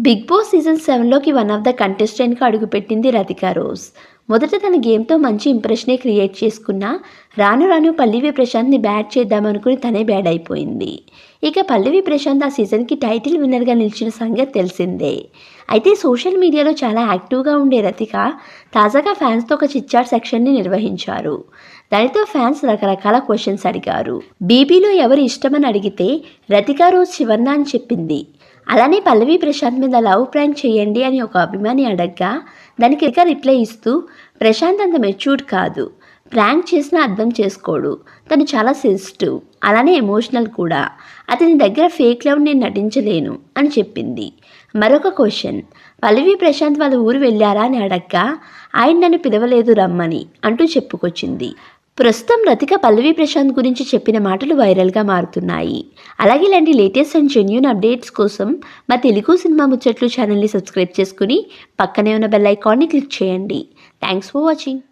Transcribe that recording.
Big Boss season సెవెన్లోకి one of the కంటెస్టెంట్గా అడుగుపెట్టింది రతికా రోజ్. మొదట తన గేమ్తో మంచి ఇంప్రెషనే క్రియేట్ చేసుకున్న రాను రాను పల్లవి ప్రశాంత్ని బ్యాట్ చేద్దామనుకుని తనే బ్యాడ్ అయిపోయింది. ఇక పల్లవి ప్రశాంత్ ఆ సీజన్కి టైటిల్ విన్నర్గా నిలిచిన సంగతి తెలిసిందే. అయితే సోషల్ మీడియాలో చాలా యాక్టివ్గా ఉండే రతిక తాజాగా ఫ్యాన్స్తో ఒక చిచ్చాట్ సెక్షన్ని నిర్వహించారు. దానితో ఫ్యాన్స్ రకరకాల క్వశ్చన్స్ అడిగారు. బీబీలో ఎవరు ఇష్టమని అడిగితే రతికా రోజ్ శివర్ణ అని చెప్పింది. అలానే పల్లవి ప్రశాంత్ మీద లవ్ ప్రాంక్ చేయండి అని ఒక అభిమాని అడగ్గా దానికి ఇక రిప్లై ఇస్తూ ప్రశాంత్ అంత మెచ్యూర్డ్ కాదు. ప్రాంక్ చేసినా అర్థం చేసుకోడు. తను చాలా సెన్సిటివ్ అలానే ఎమోషనల్ కూడా. అతని దగ్గర ఫేక్ లవ్ నేను నటించలేను అని చెప్పింది. మరొక క్వశ్చన్. పల్లవి ప్రశాంత్ వాళ్ళ ఊరు వెళ్ళారా అని అడగ్గా ఆయన నన్ను పిలవలేదు రమ్మని అంటూ చెప్పుకొచ్చింది. ప్రస్తుతం రతిక పల్లవి ప్రశాంత్ గురించి చెప్పిన మాటలు వైరల్గా మారుతున్నాయి. అలాగే ఇలాంటి లేటెస్ట్ అండ్ జెన్యున్ అప్డేట్స్ కోసం మా తెలుగు సినిమా ముచ్చట్లు ఛానల్ని సబ్స్క్రైబ్ చేసుకుని పక్కనే ఉన్న బెల్ ఐకాన్ని క్లిక్ చేయండి. Thanks for watching